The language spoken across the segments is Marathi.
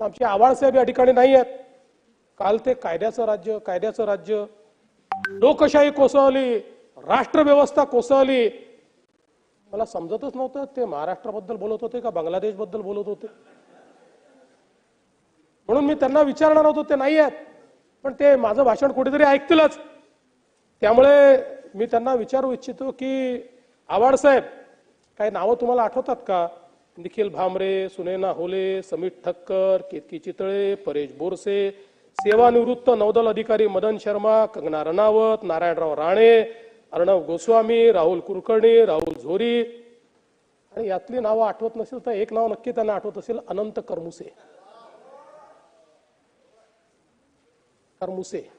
आमचे आव्हाडसाहेब या ठिकाणी नाही आहेत. काल ते कायद्याचं राज्य कायद्याचं राज्य. लोकशाही कोसळली राष्ट्रव्यवस्था कोसळली. मला समजतच नव्हतं ते महाराष्ट्राबद्दल बोलत होते का बांगलादेशबद्दल बोलत होते. म्हणून मी त्यांना विचारणार होतो ते नाही आहेत. पण ते माझं भाषण कुठेतरी ऐकतीलच. त्यामुळे मी त्यांना विचारू इच्छितो की आवाड साहेब काही नावं तुम्हाला आठवतात का? निखिल भामरे सुनैना होले समीर ठक्कर केतकी चितळे परेश बोरसे सेवानिवृत्त नौदल अधिकारी मदन शर्मा कंगना रणावत नारायणराव राणे अर्णव गोस्वामी राहुल कुलकर्णी राहुल झोरी. आणि यातली नावं आठवत नसेल तर एक नाव नक्की त्यांना आठवत असेल अनंत करमुसे. करमुसे.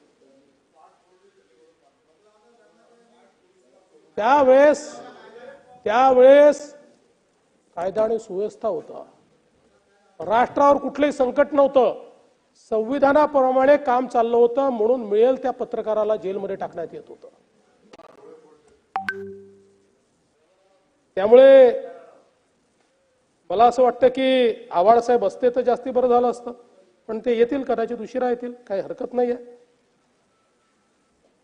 त्यावेळेस त्यावेळेस कायदा आणि सुव्यवस्था होता. राष्ट्रावर कुठलंही संकट नव्हतं. संविधानाप्रमाणे काम चाललं होतं म्हणून मिळेल त्या पत्रकाराला जेलमध्ये टाकण्यात येत होतं. त्यामुळे मला असं वाटतं की आव्हाडसाहेब असते तर जास्ती बरं झालं असतं. पण ते येतील कदाचित उशिरा येतील काही हरकत नाहीये.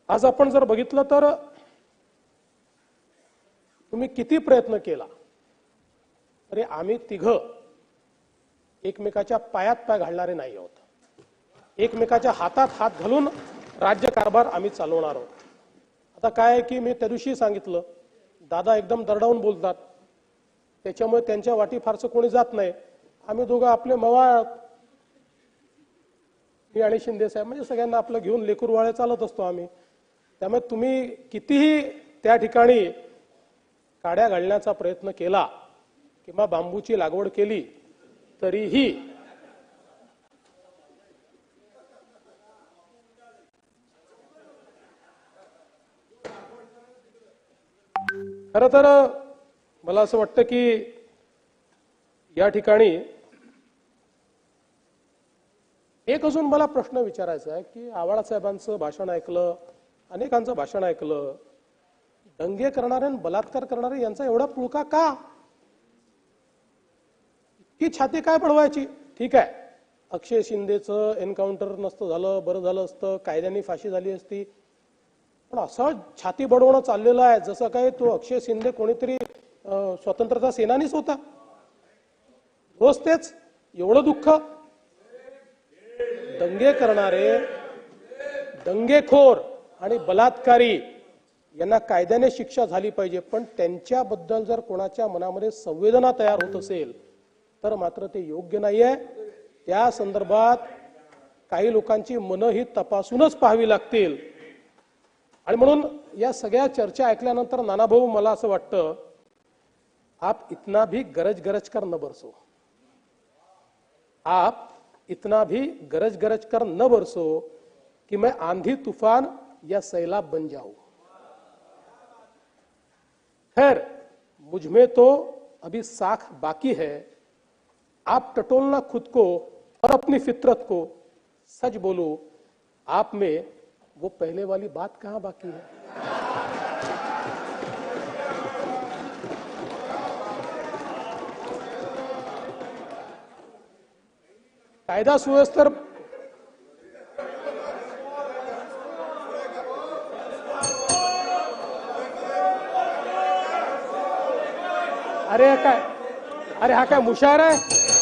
आज आपण जर बघितलं तर तुम्ही किती प्रयत्न केला? अरे आम्ही तिघ एकमेकाच्या पायात पाय घालणारे नाही आहोत. एकमेकाच्या हातात हात घालून राज्य कारभार आम्ही चालवणार आहोत. आता काय आहे की मी त्या दिवशी सांगितलं दादा एकदम दरडावून बोलतात. त्याच्यामुळे त्यांच्या वाटी फारसं कोणी जात नाही. आम्ही दोघं आपले मवाळ मी आणि शिंदे साहेब म्हणजे सगळ्यांना आपलं घेऊन लेकरवाळे चालत असतो आम्ही. त्यामुळे तुम्ही कितीही त्या ठिकाणी काड्या घालण्याचा प्रयत्न केला किंवा बांबूची लागवड केली तरीही खर तर मला असं वाटतं की या ठिकाणी एक अजून मला प्रश्न विचारायचा आहे की आवाळा साहेबांचं भाषण ऐकलं अनेकांचं भाषण ऐकलं दंगे करणारे आणि बलात्कार करणारे यांचा एवढा पुळका का? ही छाती काय पडवायची? ठीक आहे. अक्षय शिंदेचं एन्काउंटर नसतं झालं बरं झालं असतं कायद्याने फाशी झाली असती. पण असं छाती बडवणं चाललेलं आहे जसं काय तो अक्षय शिंदे कोणीतरी स्वतंत्रता सेनानीच होता. रोज तेच. एवढं दुःख. दंगे करणारे दंगेखोर आणि बलात्कारी यांना कायद्याने शिक्षा झाली पाहिजे. पण त्यांच्याबद्दल जर कोणाच्या मनामध्ये संवेदना तयार होत असेल तर मात्र ते योग्य नाहीये. त्या संदर्भात काही लोकांची मनं ही तपासूनच पाहावी लागतील. आणि म्हणून या सगळ्या चर्चा ऐकल्यानंतर नानाभाऊ मला असं वाटतं आप इतना भी गरज गरज कर न बरसो. आप इतना भी गरज गरज कर न बरसो कि मैं आंधी तूफान या सैलाब बन जाऊं। खैर मुझमें तो अभी साख बाकी है। आप टटोलना खुद को और अपनी फितरत को सच बोलो आप में वो पहले वाली बात कहाँ बाकी है कायदा सुव्यवस्थेवर अरे हा काय अरे हा काय मुशार आहे